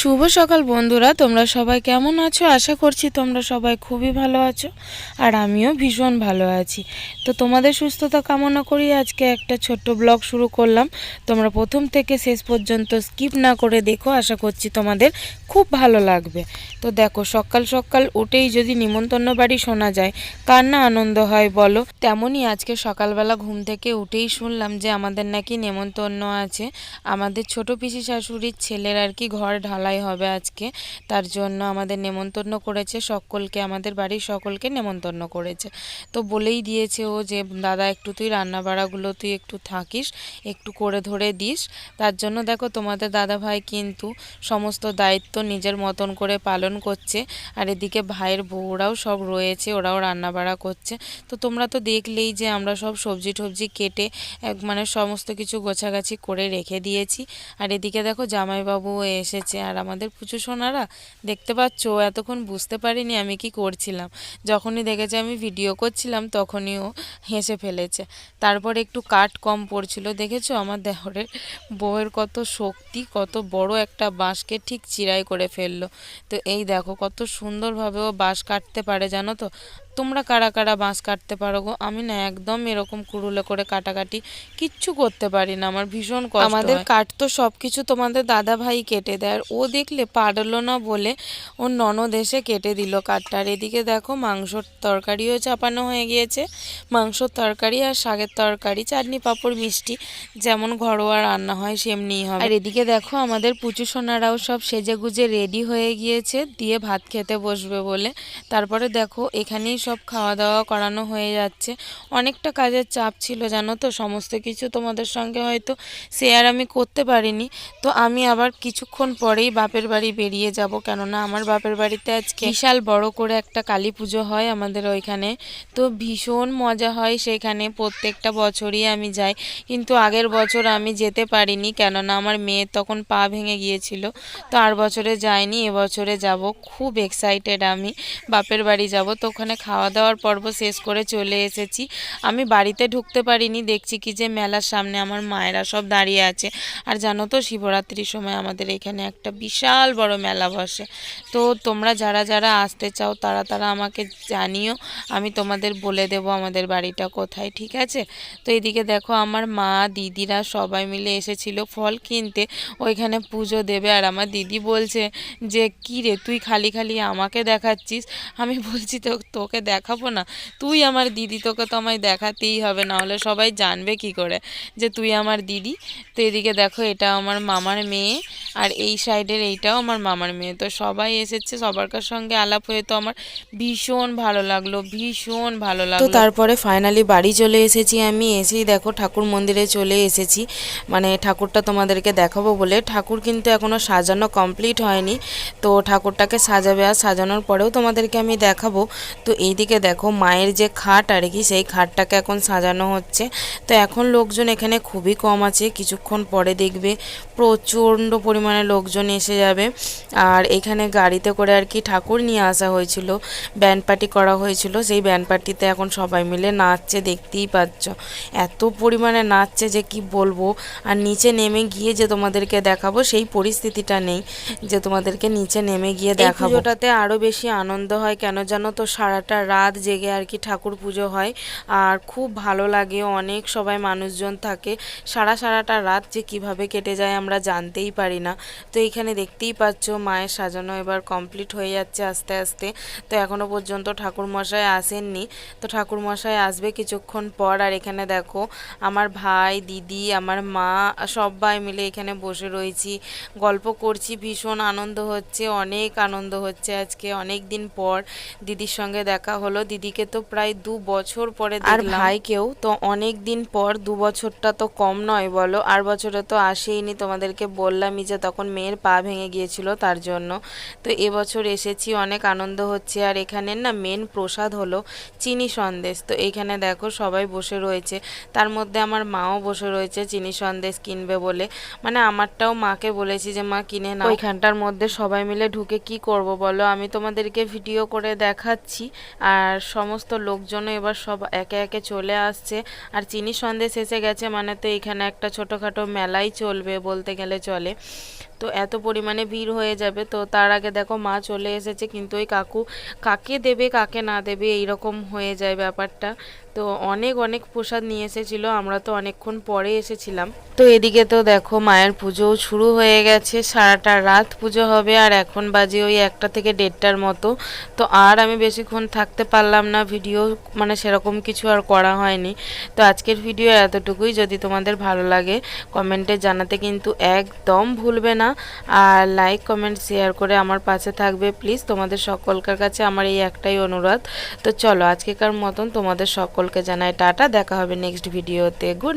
শুভ সকাল বন্ধুরা, তোমরা সবাই কেমন আছো? আশা করছি তোমরা সবাই খুবই ভালো আছো আর আমিও ভীষণ ভালো আছি। তো তোমাদের সুস্থতা কামনা করি আজকে একটা ছোট্ট ব্লগ শুরু করলাম। তোমরা প্রথম থেকে শেষ পর্যন্ত স্কিপ না করে দেখো, আশা করছি তোমাদের খুব ভালো লাগবে। তো দেখো, সকাল সকাল উঠেই যদি নিমন্ত্রণ বাড়ি শোনা যায়, কার না আনন্দ হয় বলো? তেমনই আজকে সকালবেলা ঘুম থেকে উঠেই শুনলাম যে আমাদের নাকি নেমন্তন্ন আছে। আমাদের ছোট পিসি শাশুড়ির ছেলের আর কি ঘর ঢালাই হবে আজকে। তার জন্য আমাদের নেমন্তন্ন করেছে সকলকে, আমাদের বাড়ির সকলকে নেমন্তন্ন করেছে। তো বলেই দিয়েছে ও যে, দাদা, একটু তুই রান্না বাড়াগুলো তুই একটু থাকিস, একটু করে ধরে দিস। তার জন্য দেখো তোমাদের দাদা ভাই কিন্তু সমস্ত দায়িত্ব নিজের মতন করে পালন করছে। আর এদিকে ভাইয়ের বউরাও সব রয়েছে, ওরাও রান্না বাড়া করছে। তো তোমরা তো দেখলেই যে আমরা সব সবজি টবজি কেটে এক মানে সমস্ত কিছু গোছাগাছি করে রেখে দিয়েছি। আর এদিকে দেখো জামাইবাবু এসেছে। আর আমাদের পুচু সোনারা দেখতে পাচ্ছ এতক্ষণ বুঝতে পারিনি আমি কি করছিলাম। যখনই দেখেছে আমি ভিডিও করছিলাম, তখনই ও হেসে ফেলেছে। তারপর একটু কাঠ কম পড়ছিল, দেখেছ? আমার দেহরের বউয়ের কত শক্তি, কত বড় একটা বাঁশকে ঠিক চিরাই করে ফেলল। তো এই দেখো, কত সুন্দরভাবে ও বাঁশ কাটতে পারে, জানো তো? তোমরা কারা কারা বাঁশ কাটতে পারো গো? আমি না একদম এরকম কুড়ুলে করে কাটাকাটি কিচ্ছু করতে পারি না আমার ভীষণ কষ্ট আমাদের কাঠ তো সব কিছু তোমাদের দাদা ভাই কেটে দেয় আর ও দেখলে পারল না বলে ওর ননদ এসে কেটে দিল কাঠটা। আর এদিকে দেখো মাংসর তরকারিও চাপানো হয়ে গিয়েছে মাংসর তরকারি আর শাকের তরকারি চাটনি পাঁপড় মিষ্টি যেমন ঘরোয়া রান্না হয় সেমনিই হবে। আর এদিকে দেখো আমাদের পুচু সোনারাও সব সেজে গুজে রেডি হয়ে গিয়েছে দিয়ে ভাত খেতে বসবে বলে। তারপরে দেখো এখানেই সব খাওয়া দাওয়া করানো হয়ে যাচ্ছে। অনেকটা কাজের চাপ ছিল, জানো তো? সমস্ত কিছু তোমাদের সঙ্গে হয়তো শেয়ার আমি করতে পারিনি। তো আমি আবার কিছুক্ষণ পরেই বাপের বাড়ি বেরিয়ে যাব। কেননা আমার বাপের বাড়িতে আজকে বিশাল বড় করে একটা কালী পুজো হয় আমাদের ওইখানে। তো ভীষণ মজা হয় সেখানে। প্রত্যেকটা বছরই আমি যাই। কিন্তু আগের বছর আমি যেতে পারিনি, কেননা আমার মেয়ে তখন পা ভেঙে গিয়েছিল। তো আর বছরে যাইনি এবছরে যাব। খুব এক্সাইটেড আমি। বাপের বাড়ি যাব। তো ওখানে খাওয়া দাওয়ার পর্ব শেষ করে চলে এসেছি। আমি বাড়িতে ঢুকতে পারিনি, দেখছি কি যে মেলার সামনে আমার মায়েরা সব দাঁড়িয়ে আছে। আর জানো তো, শিবরাত্রির সময় আমাদের এখানে একটা বিশাল বড় মেলা বসে। তো তোমরা যারা যারা আসতে চাও, তারা তারা আমাকে জানিও, আমি তোমাদের বলে দেব আমাদের বাড়িটা কোথায়, ঠিক আছে? তো এদিকে দেখো, আমার মা, দিদিরা সবাই মিলে এসেছিল ফল কিনতে। ওইখানে পুজো দেবে আর আমার দিদি বলছে যে, কী রে, তুই খালি খালি আমাকে দেখাচ্ছিস? আমি বলছি, তো, তোকে দেখাবো না। তুই আমার দিদি তোকে তো আমায় দেখাতেই হবে না হলে সবাই জানবে কি করে যে তুই আমার দিদি। তো এদিকে দেখো এটা আমার মামার মেয়ে আর এই সাইডের এইটাও আমার মামার মেয়ে। তো সবাই এসেছে সবার সঙ্গে আলাপ হয়ে তো আমার ভীষণ ভালো লাগল ভীষণ ভালো লাগল। তো তারপরে ফাইনালি বাড়ি চলে এসেছি আমি এসেই দেখো ঠাকুর মন্দিরে চলে এসেছি। মানে ঠাকুরটা তোমাদেরকে দেখাবো বলে। ঠাকুর কিন্তু এখনও সাজানো কমপ্লিট হয়নি। তো ঠাকুরটাকে সাজাবে আর সাজানোর পরেও তোমাদেরকে আমি দেখাবো। তো এইদিকে দেখো মায়ের যে খাট আর কি সেই খাটটাকে এখন সাজানো হচ্ছে। তো এখন লোকজন এখানে খুবই কম আছে কিছুক্ষণ পরে দেখবে প্রচণ্ড পরিমাণে লোকজন এসে যাবে। আর এখানে গাড়িতে করে আর কি ঠাকুর নিয়ে আসা হয়েছিল ব্যান্ড পার্টি করা হয়েছিল। সেই ব্যান্ড পার্টিতে এখন সবাই মিলে নাচছে দেখতেই পাচ্ছ। এত পরিমাণে নাচছে যে কি বলব? আর নিচে নেমে গিয়ে যে তোমাদেরকে দেখাবো সেই পরিস্থিতিটা নেই। যে তোমাদেরকে নিচে নেমে গিয়ে দেখাবো। আরও বেশি আনন্দ হয় কেন জানো তো? সারাটা রাত জেগে আর কি ঠাকুর পুজো হয়। আর খুব ভালো লাগে, অনেক সবাই মানুষজন থাকে। সারা সারাটা রাত যে কীভাবে কেটে যায় আমরা জানতেই পারি না। তো এইখানে দেখতেই পাচ্ছ মায়ের সাজানো এবার কমপ্লিট হয়ে যাচ্ছে আস্তে আস্তে। তো এখনও পর্যন্ত ঠাকুরমশাই আসেননি। তো ঠাকুরমশাই আসবে কিছুক্ষণ পর। আর এখানে দেখো আমার ভাই, দিদি, আমার মা, সবাই মিলে এখানে বসে রয়েছি। গল্প করছি, ভীষণ আনন্দ হচ্ছে, অনেক আনন্দ হচ্ছে আজকে, অনেক দিন পর দিদির সঙ্গে দেখা হলো। দিদিকে তো প্রায় দু বছর পরে আর ভাইকেও তো অনেক দিন পর দু বছরটা তো কম নয় বলো। আর বছরে তো আসেইনি তোমাদেরকে বললামই যে তখন মেয়ের পা ভেঙে গিয়েছিল তার জন্য। তো এবছর এসেছি অনেক আনন্দ হচ্ছে। আর এখানের না মেন প্রসাদ হলো চিনি সন্দেশ। তো এইখানে দেখো সবাই বসে রয়েছে। তার মধ্যে আমার মাও বসে রয়েছে চিনি সন্দেশ কিনবে বলে। মানে আমারটাও মাকে বলেছি যে মা কিনে না ওইখানটার মধ্যে সবাই মিলে ঢুকে কি করব বলো? আমি তোমাদেরকে ভিডিও করে দেখাচ্ছি। আর সমস্ত লোকজনও এবার সব একে একে চলে আসছে। আর চিনি সন্দেশ এসে গেছে মানে তো এখানে একটা ছোটোখাটো মেলাই চলবে বলতে গেলে চলে। তো এত পরিমাণে ভিড় হয়ে যাবে। তো তার আগে দেখো মা চলে এসেছে, কিন্তু ওই কাকু কাকে দেবে, কাকে না দেবে, এইরকম হয়ে যায় ব্যাপারটা। তো অনেক অনেক প্রসাদ নিয়ে এসেছিল, আমরা তো অনেকক্ষণ পরে এসেছিলাম। তো এদিকে তো দেখো মায়ের পুজোও শুরু হয়ে গেছে, সারাটা রাত পুজো হবে, আর এখন বাজে ওই একটা থেকে দেড়টার মতো। তো আর আমি বেশিক্ষণ থাকতে পারলাম না, ভিডিও মানে সেরকম কিছু আর করা হয়নি। তো আজকের ভিডিও এতটুকুই, যদি তোমাদের ভালো লাগে, কমেন্টে জানাতে কিন্তু একদম ভুলবে না আর লাইক কমেন্ট শেয়ার করে আমার পাশে থাকবে। প্লিজ তোমাদের সকলকার কাছে আমার এই একটাই অনুরোধ। তো চলো আজকেকার মতন তোমাদের সকলকে জানাই টাটা। দেখা হবে নেক্সট ভিডিওতে গুড